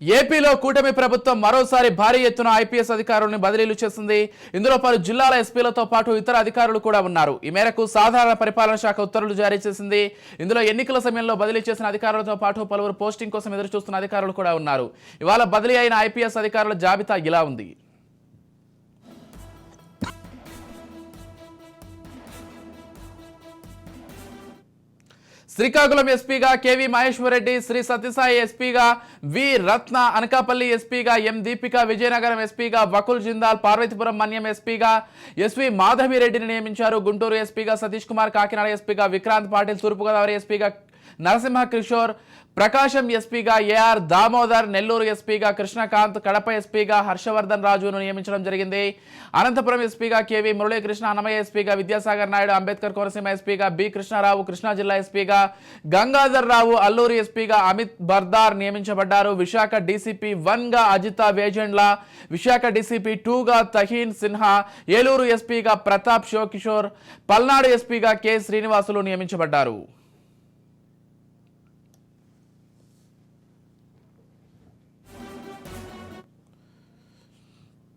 ఏపీలో కూటమి ప్రభుత్వం మరోసారి భారీ ఎత్తున ఐపీఎస్ అధికారులను బదిలీలు చేసింది. ఇందులో పలు జిల్లాల ఎస్పీలతో పాటు ఇతర అధికారులు కూడా ఉన్నారు. ఈ మేరకు సాధారణ పరిపాలన శాఖ ఉత్తర్వులు జారీ చేసింది. ఇందులో ఎన్నికల సమయంలో బదిలీ చేసిన అధికారులతో పాటు పలువురు పోస్టింగ్ కోసం ఎదురు చూస్తున్న అధికారులు కూడా ఉన్నారు. ఇవాళ బదిలీ అయిన ఐపీఎస్ అధికారుల జాబితా ఇలా ఉంది. శ్రీకాకుళం ఎస్పీగా కేవి మహేశ్వరరెడ్డి శ్రీ సత్యసాయి ఎస్పీగా వి రత్న అనకాపల్లి ఎస్పీగా ఎం దీపిక విజయనగరం ఎస్పీగా వకుల్ జిందాల్ పార్వతీపురం మన్యం ఎస్పీగా ఎస్వి మాధవిరెడ్డిని నియమించారు. గుంటూరు ఎస్పీగా సతీష్ కుమార్ కాకినాడ ఎస్పీగా విక్రాంత్ పాటిల్ తూర్పుగోదావరి ఎస్పీగా నరసింహ కిషోర్ ప్రకాశం ఎస్పీగా ఏఆర్ దామోదర్ నెల్లూరు ఎస్పీగా కృష్ణకాంత్ కడప ఎస్పీగా హర్షవర్ధన్ రాజును నియమించడం జరిగింది. అనంతపురం ఎస్పీగా కేవీ మురళీకృష్ణ అన్నమయ్య ఎస్పీగా విద్యాసాగర్ నాయుడు అంబేద్కర్ కోనసీమ ఎస్పీగా బి కృష్ణారావు కృష్ణా జిల్లా ఎస్పీగా గంగాధర్ రావు అల్లూరు ఎస్పీగా అమిత్ బర్దార్ నియమించబడ్డారు. విశాఖ డీసీపీ వన్గా అజిత వేజెండ్ల విశాఖ డీసీపీ టూగా తహీన్ సిన్హా ఏలూరు ఎస్పీగా ప్రతాప్ షో కిషోర్ పల్నాడు ఎస్పీగా కె శ్రీనివాసులు నియమించబడ్డారు.